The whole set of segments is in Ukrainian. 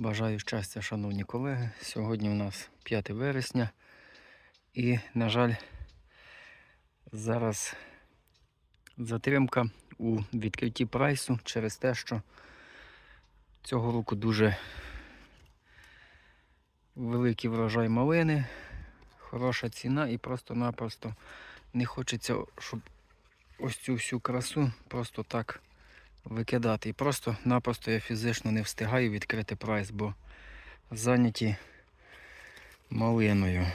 Бажаю щастя, шановні колеги. Сьогодні у нас 5 вересня. І, на жаль, зараз затримка у відкритті прайсу через те, що цього року дуже великий врожай малини, хороша ціна і просто-напросто не хочеться, щоб ось цю всю красу просто так викидати. І просто-напросто я фізично не встигаю відкрити прайс, бо зайняті малиною.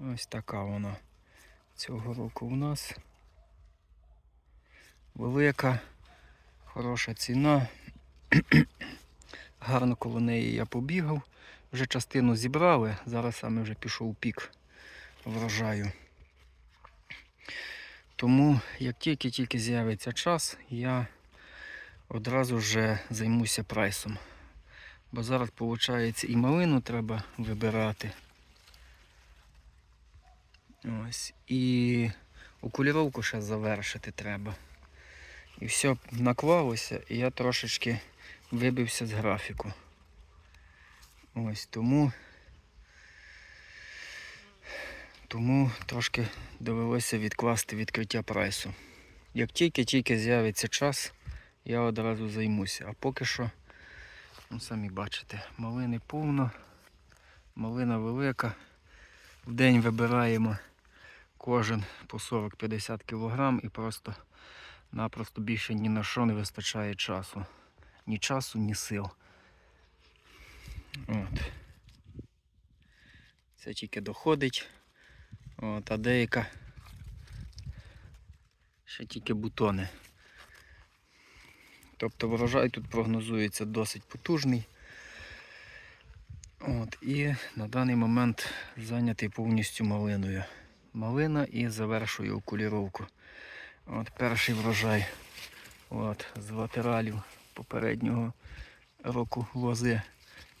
Ось така вона цього року у нас. Велика, хороша ціна. Гарно коло неї я побігав. Вже частину зібрали, зараз саме вже пішов пік врожаю. Тому як тільки-тільки з'явиться час, я одразу вже займуся прайсом. Бо зараз, виходить, і малину треба вибирати. Ось. І окуліровку ще завершити треба. І все наклалося, і я трошечки вибився з графіку. Ось тому. Тому трошки довелося відкласти відкриття прайсу. Як тільки-тільки з'явиться час, я одразу займуся. А поки що, ну самі бачите, малини повно, малина велика. В день вибираємо кожен по 40-50 кг і просто-напросто більше ні на що не вистачає часу. Ні часу, ні сил. От. Це тільки доходить. От, а деяка ще тільки бутони. Тобто врожай тут прогнозується досить потужний. От, І на даний момент зайнятий повністю малиною. Малина і завершую окуліровку. От Перший врожай от, з латералів попереднього року лози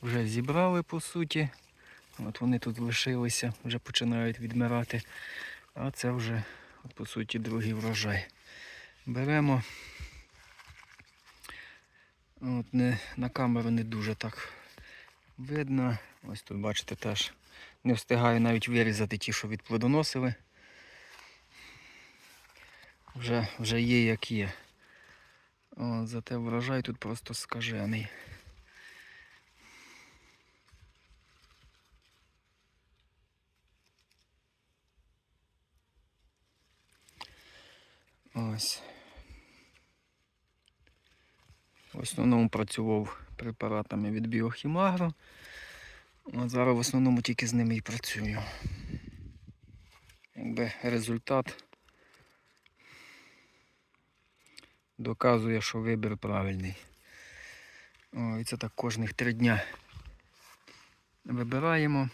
вже зібрали по суті. От вони тут лишилися, вже починають відмирати. А це вже, от, по суті, другий врожай. Беремо. От не, На камеру не дуже так видно. Ось тут, бачите, теж не встигаю навіть вирізати ті, що відплодоносили. Вже, вже є як є. От, зате врожай тут просто скажений. Ось. В основному працював препаратами від Біохімагро. От зараз в основному тільки з ними і працюю. Якби результат доказує, що вибір правильний. О, і це так кожних три дня вибираємо.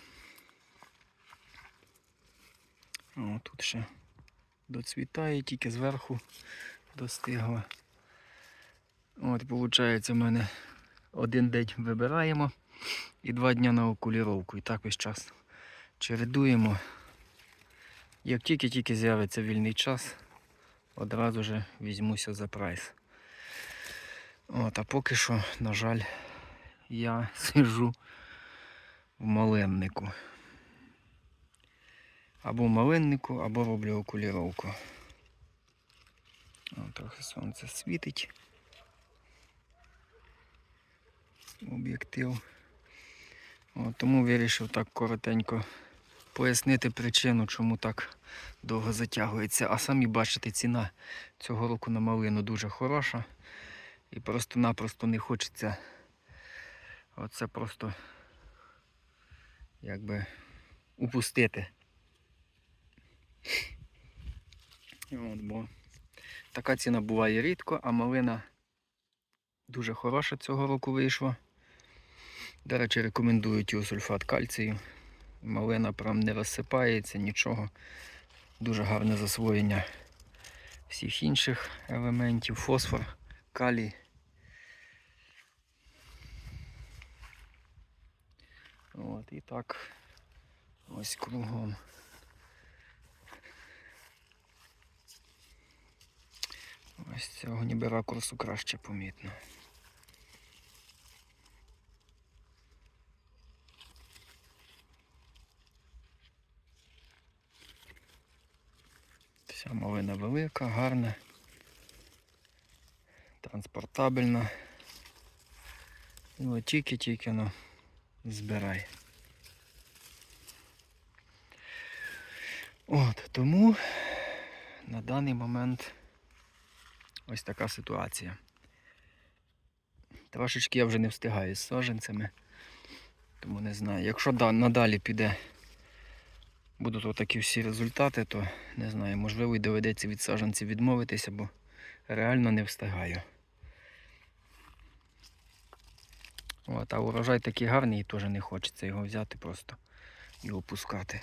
О, тут ще доцвітає, тільки зверху достигла. От, виходить, в мене один день вибираємо і два дні на окуліровку. І так весь час чередуємо. Як тільки-тільки з'явиться вільний час, одразу же візьмуся за прайс. От, а поки що, на жаль, я сижу в малиннику. Або малиннику, або роблю окуліровку. О, трохи сонце світить. Об'єктив. Тому вирішив так коротенько пояснити причину, чому так довго затягується. А самі бачите, ціна цього року на малину дуже хороша. І просто-напросто не хочеться оце просто якби упустити. От, бо така ціна буває рідко, а малина дуже хороша цього року вийшла. До речі, рекомендую тіосульфат кальцію. Малина прям не розсипається, нічого. Дуже гарне засвоєння всіх інших елементів. Фосфор, калій. От, і так ось кругом. Ось цього ніби ракурсу краще помітно. Вся малина велика, гарна, транспортабельна. От тільки-тільки ну, збирай. От, тому на даний момент ось така ситуація. Трошечки я вже не встигаю з саженцями, тому не знаю. Якщо надалі піде, будуть отакі всі результати, то не знаю, можливо і доведеться від саджанців відмовитися, бо реально не встигаю. От, а урожай такий гарний і теж не хочеться його взяти просто і опускати.